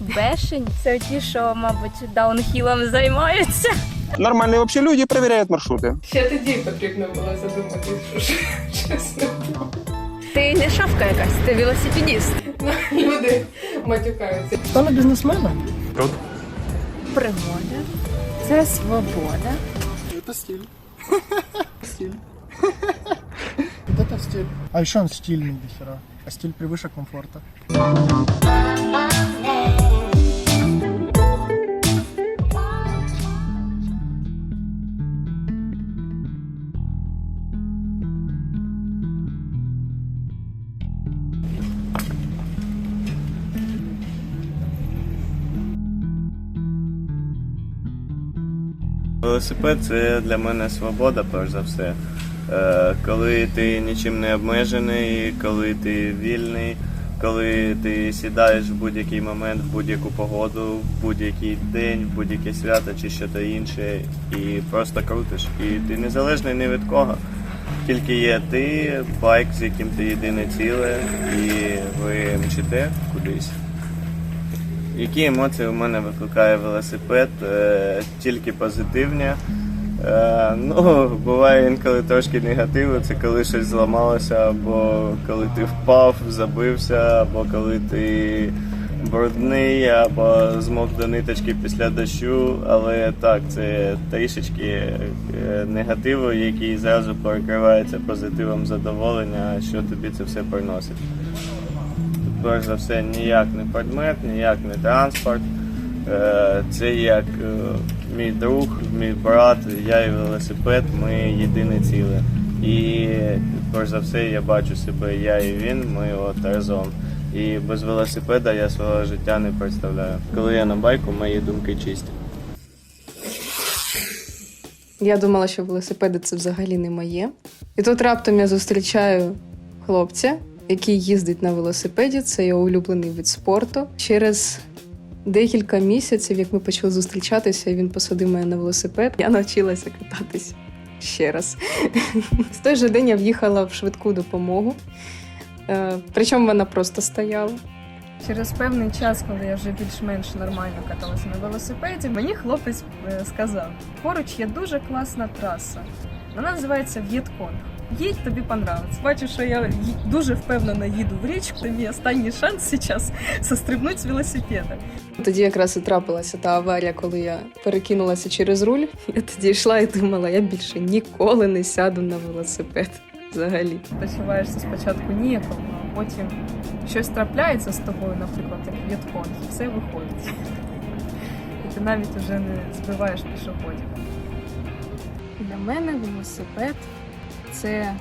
Бешень. Це ті, що, мабуть, даунхілом займаються. Нормальные вообще люди проверяют маршруты. Ще тоді потрібно було задумати, що ж чесно. Ти не шавка якась, ти велосипедист. Люди матюкаються. Стали бізнесменом. Пригода. Це свобода. Это стиль. Стиль. Вот это стиль. А еще он стильный до хера. А стиль превыше комфорта. Велосипед це для мене свобода, перш за все. Е, Коли ти нічим не обмежений, коли ти вільний, коли ти сідаєш в будь-який момент, в будь-яку погоду, в будь-який день, в будь-яке свято чи що то інше, і просто крутиш. І ти незалежний ні від кого. Тільки є ти, байк, з яким ти єдине ціле, і ви мчите кудись. Які емоції у мене викликає велосипед? Е, тільки позитивні. Е, ну, буває інколи трошки негативу, це коли щось зламалося, або коли ти впав, забився, або коли ти брудний, або змок до ниточки після дощу. Але так, це трішечки е, негативу, який зразу перекривається позитивом задоволення, що тобі це все приносить перш за все ніяк не предмет, ніяк не транспорт. Е, Це як мій друг, мій брат, я і велосипед, ми єдине ціле. І перш за все я бачу себе, я і він, ми от разом. І без велосипеда я свого життя не представляю. Коли я на байку, мої думки чисті. Я думала, що велосипеди це взагалі не моє. І тут раптом я зустрічаю хлопця, який їздить на велосипеді. Це його улюблений вид спорту. Через декілька місяців, як ми почали зустрічатися, він посадив мене на велосипед. Я навчилася кататись ще раз. З той же день я в'їхала в швидку допомогу. Е, Причому вона просто стояла. Через певний час, коли я вже більш-менш нормально каталася на велосипеді, мені хлопець е, сказав: поруч є дуже класна траса. Вона називається В'єтконг. Їдь, тобі понравиться. Бачу, що я дуже впевнено їду в річку. Це мій останній шанс зараз застрибнути з велосипеда. Тоді якраз і трапилася та аварія, коли я перекинулася через руль. Я тоді йшла і думала, я більше ніколи не сяду на велосипед. Взагалі. Почуваєшся спочатку ніяково, а потім щось трапляється з тобою, наприклад, як В'єтконг, і все виходить. І ти навіть вже не збиваєш пішоходів. Для мене велосипед це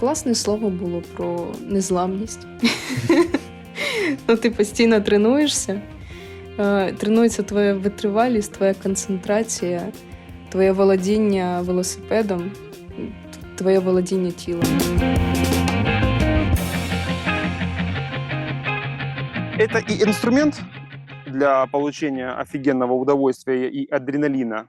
класне слово було про незламність. ну, ти постійно тренуєшся, е, тренується твоя витривалість, твоя концентрація, твоє володіння велосипедом, твоє володіння тілом. Это и инструмент для получения офигенного удовольствия и адреналина.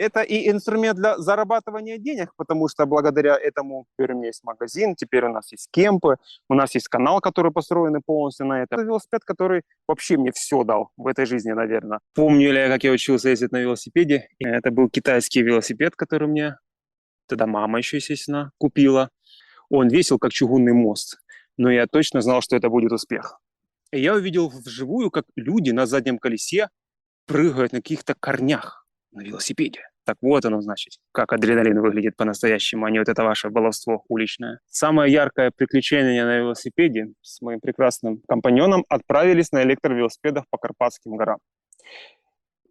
это и инструмент для зарабатывания денег, потому что благодаря этому теперь у меня есть магазин, теперь у нас есть кемпы, у нас есть канал, который построен полностью на это. Это велосипед, который вообще мне все дал в этой жизни, наверное. Помню ли я, как я учился ездить на велосипеде. Это был китайский велосипед, который мне тогда мама еще, естественно, купила. Он весил как чугунный мост, но я точно знал, что это будет успех. И я увидел вживую, как люди на заднем колесе прыгают на каких-то корнях на велосипеде. Так вот оно, значит, как адреналин выглядит по-настоящему, а не вот это ваше баловство уличное. Самое яркое приключение на велосипеде с моим прекрасным компаньоном отправились на электровелосипедах по Карпатским горам.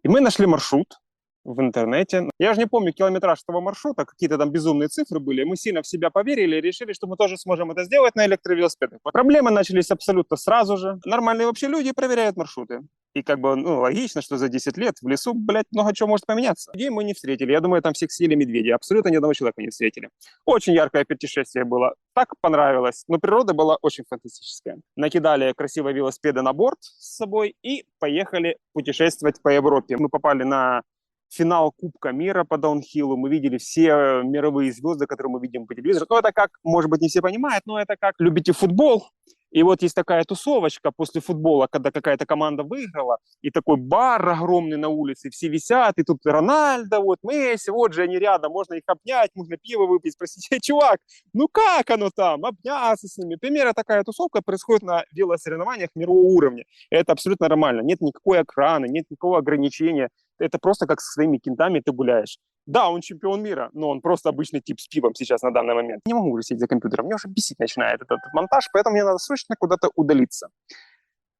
И мы нашли маршрут в интернете. Я же не помню километраж этого маршрута, какие-то там безумные цифры были. Мы сильно в себя поверили и решили, что мы тоже сможем это сделать на электровелосипедах. Проблемы начались абсолютно сразу же. Нормальные вообще люди проверяют маршруты. И как бы, ну, логично, что за 10 лет в лесу, блядь, много чего может поменяться. Людей мы не встретили. Я думаю, там всех съели медведи. Абсолютно ни одного человека не встретили. Очень яркое путешествие было. Так понравилось. Но природа была очень фантастическая. Накидали красивые велосипеды на борт с собой и поехали путешествовать по Европе. Мы попали на финал Кубка мира по даунхиллу, мы видели все мировые звезды, которые мы видим по телевизору. Ну, это как, может быть, не все понимают, но это как любите футбол, и вот есть такая тусовочка после футбола, когда какая-то команда выиграла, и такой бар огромный на улице, все висят, и тут Рональдо, вот Месси, вот же они рядом, можно их обнять, можно пиво выпить, спросить, «Эй, чувак, ну как оно там, обняться с ними. Примерно такая тусовка происходит на велосоревнованиях мирового уровня. Это абсолютно нормально, нет никакой охраны, нет никакого ограничения, это просто как со своими кентами ты гуляешь. Да, он чемпион мира, но он просто обычный тип с пивом сейчас на данный момент. Не могу уже сидеть за компьютером, мне уже бесить начинает этот, этот монтаж, поэтому мне надо срочно куда-то удалиться.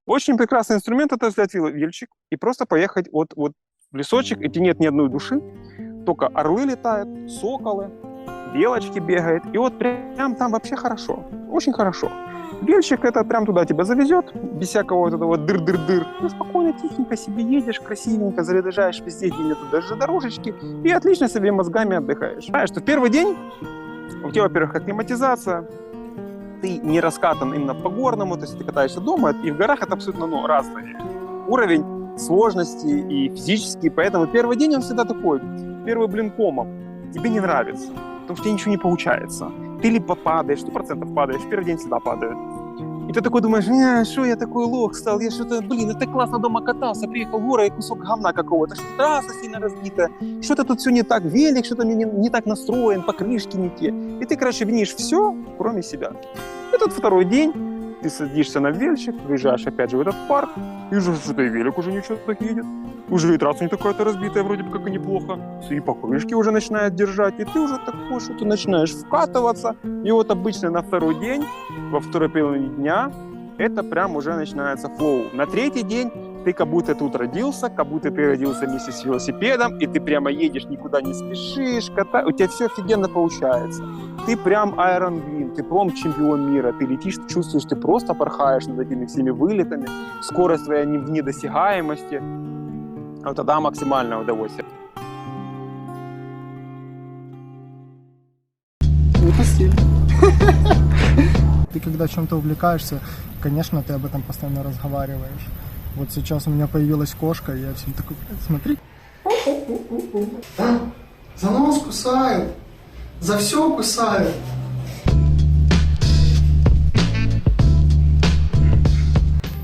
Очень прекрасный инструмент это взять вильчик и просто поехать вот, вот в лесочек, где нет ни одной души, только орлы летают, соколы, белочки бегают, и вот прям там вообще хорошо, очень хорошо. Вильчик это прям туда тебя завезет, без всякого вот этого дыр-дыр-дыр. Ну, спокойно, тихенько себе едешь, красивенько, заряжаешь везде, где нету даже дорожечки, и отлично себе мозгами отдыхаешь. Знаешь, что в первый день у тебя, во-первых, акклиматизация, ты не раскатан именно по горному, то есть ты катаешься дома, и в горах это абсолютно ну, разный уровень сложности и физический, поэтому первый день он всегда такой, первый блин комом, тебе не нравится, потому что тебе ничего не получается. Ты либо падаешь, сто процентов падаешь, первый день всегда падают. И ты такой думаешь, не, что я такой лох стал, я что-то, блин, это классно дома катался, приехал в горы и кусок говна какого-то, что трасса сильно разбита, что-то тут все не так, велик что-то не, не так настроен, покрышки не те. И ты, короче, винишь все, кроме себя. И тут второй день, ты садишься на вельчик, выезжаешь опять же в этот парк, и уже что-то и велик уже ничего так едет. Уже и трасса не такая-то разбитая, вроде бы как и неплохо. И покрышки уже начинают держать, и ты уже такой, что ты начинаешь вкатываться. И вот обычно на второй день, во второй половине дня, это прям уже начинается флоу. На третий день ты как будто тут родился, как будто ты родился вместе с велосипедом, и ты прямо едешь, никуда не спешишь, ката... у тебя все офигенно получается. Ты прям Iron Win, ты прям чемпион мира, ты летишь, ты чувствуешь, ты просто порхаешь над этими всеми вылетами, скорость твоя не в недосягаемости. Вот тогда максимальное удовольствие. Ты когда чем-то увлекаешься, конечно, ты об этом постоянно разговариваешь. Вот сейчас у меня появилась кошка, и я всем такой, «Блядь, смотри. Да, за нос кусают, за все кусают.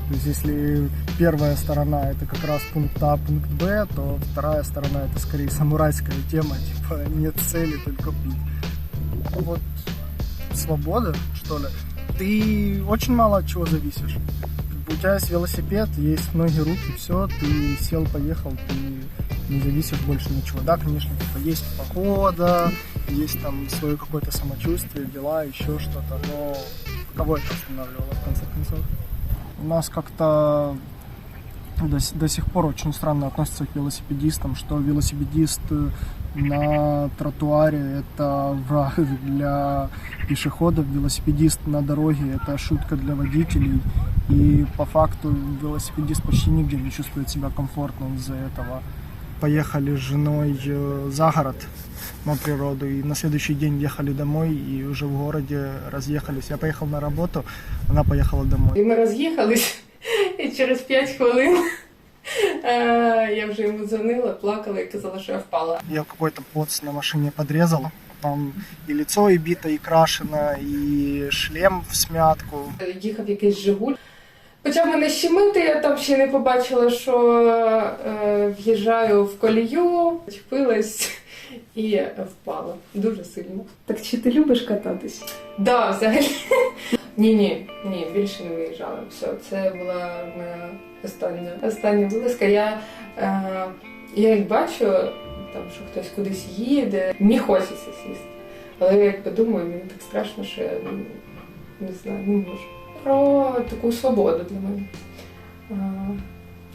То есть, если первая сторона это как раз пункт А, пункт Б, то вторая сторона это скорее самурайская тема, типа нет цели, только путь. Вот свобода, что ли. Ты очень мало от чего зависишь. У тебя есть велосипед, есть ноги, руки, все, ты сел, поехал, ты не зависишь больше ничего. Да, конечно, типа, есть погода, есть там свое какое-то самочувствие, дела, еще что-то, но кого это останавливало в конце концов? У нас как-то до, до сих пор очень странно относятся к велосипедистам, что велосипедист э, на тротуаре это враг для пешеходов, велосипедист на дороге это шутка для водителей. И по факту велосипедист почти нигде не чувствует себя комфортно из-за этого. Поехали с женой э, за город на природу, и на следующий день ехали домой, и уже в городе разъехались. Я поехал на работу, она поехала домой. І ми роз'їхались, і через 5 хвилин е, я вже йому дзвонила, плакала і казала, що я впала. Я какой-то поц на машине подрезал. Там и лицо и бито, и крашено, и шлем в смятку. Їхав якийсь Жигуль. Почав мене щемити, я там ще не побачила, що е, в'їжджаю в колію, чепилась і впала дуже сильно. Так чи ти любиш кататись? Да, взагалі. Ні, ні, ні, більше не виїжджала. Все, це була моя остання остання вилазка. Я, е, я як бачу, там, що хтось кудись їде, мені хочеться сісти. Але я як подумаю, мені так страшно, що я ну, не знаю, не можу. Про таку свободу для мене. Е,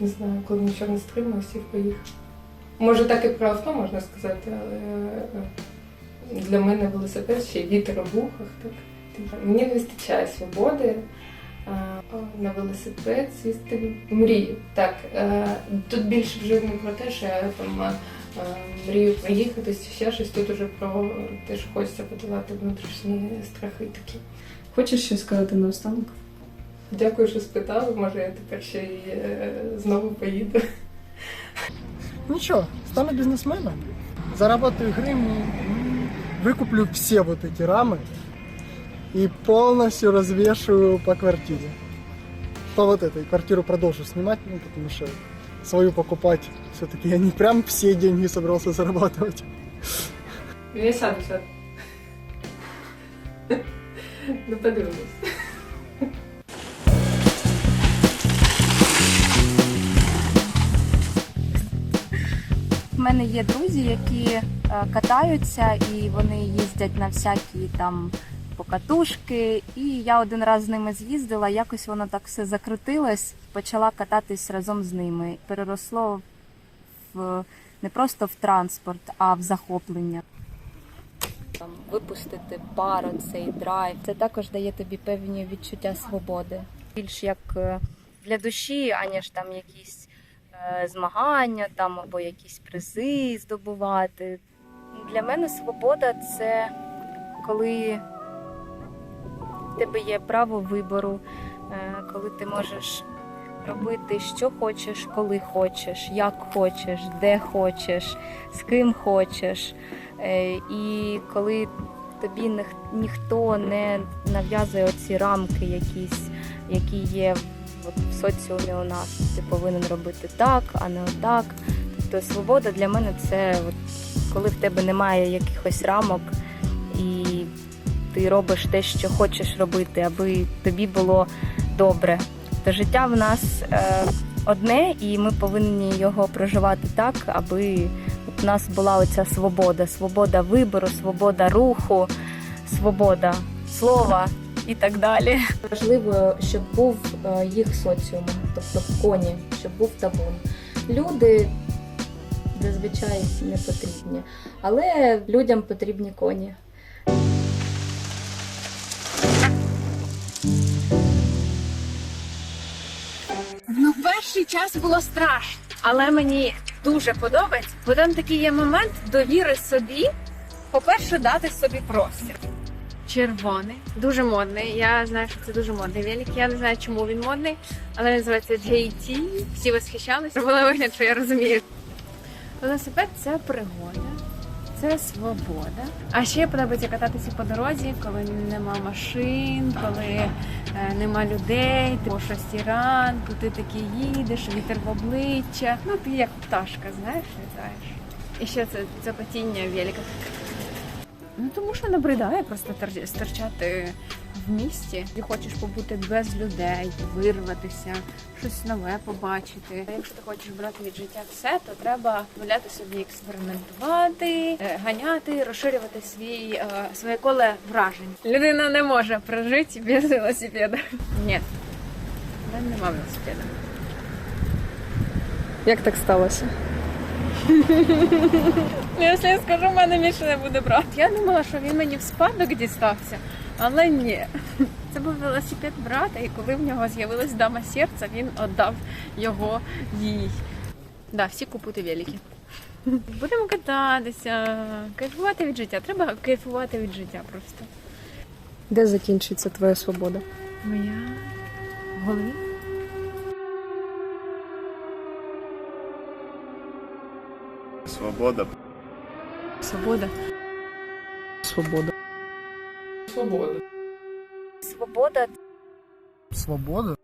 не знаю, коли нічого не стримав, сів поїхав. Може, так і про авто можна сказати, але е, для мене велосипед ще й вітер у вухах. Так. Мені не вистачає свободи а, на велосипед сісти мрію. Так, е, тут більше вже не про те, що я там е, мрію проїхатись, ще щось. Тут уже про те, що хочеться подолати внутрішні страхи такі. Хочеш щось сказати наостанок? Дякую, що спитали. Може, я тепер ще й е, знову поїду. Ничего, стану бизнесменом, заработаю гривни, м, выкуплю все вот эти рамы и полностью развешиваю по квартире. По вот этой квартиру продолжу снимать, ну, потому что свою покупать все-таки я не прям все деньги собрался зарабатывать. Я сяду, сяду. Ну, подивимось. В мене є друзі, які е, катаються і вони їздять на всякі там покатушки. І я один раз з ними з'їздила, якось воно так все закрутилось, почала кататись разом з ними. Переросло в не просто в транспорт, а в захоплення. Там випустити пар, цей драйв. Це також дає тобі певні відчуття свободи. Більш як е, для душі, аніж там якісь е, змагання там або якісь призи здобувати. Для мене свобода це коли в тебе є право вибору, е, коли ти можеш робити, що хочеш, коли хочеш, як хочеш, де хочеш, з ким хочеш. Е, І коли тобі ніх- ніхто не нав'язує оці рамки якісь, які є от в соціумі у нас. Ти повинен робити так, а не отак. Тобто свобода для мене це от, коли в тебе немає якихось рамок і ти робиш те, що хочеш робити, аби тобі було добре. То життя в нас е, одне, і ми повинні його проживати так, аби у нас була оця свобода, свобода вибору, свобода руху, свобода слова і так далі. Важливо, щоб був е, їх соціум, тобто коні, щоб був табун. Люди зазвичай не потрібні, але людям потрібні коні. Перший час було страшно, але мені дуже подобається, бо там такий є момент довіри собі. По-перше, дати собі простір. Червоний, дуже модний. Я знаю, що це дуже модний велик. Я не знаю, чому він модний, але він називається JT. Всі восхищались. Робили вигляд, що я розумію. Велосипед це пригода, це свобода. А ще подобається кататися по дорозі, коли нема машин, коли е, нема людей, ти по шості ранку, ти такий їдеш, вітер в обличчя. Ну ти як пташка, знаєш, літаєш. І ще це запотіння велика. Ну тому що набридає просто стерчати в місті. Ти хочеш побути без людей, вирватися, щось нове побачити. А якщо ти хочеш брати від життя все, то треба дозволяти собі експериментувати, е, ганяти, розширювати свій, е, своє коле вражень. Людина не може прожити без велосипеда. Ні, в мене нема велосипеда. Як так сталося? Ну, Якщо я скажу, в мене більше не буде брат. Я думала, що він мені в спадок дістався, але ні. Це був велосипед брата, і коли в нього з'явилась дама серця, він віддав його їй. Да, всі купуйте велики. Будемо кататися, кайфувати від життя. Треба кайфувати від життя просто. Де закінчиться твоя свобода? Моя в голові. Свобода. Свобода. Свобода. Свобода. Свобода Свобода?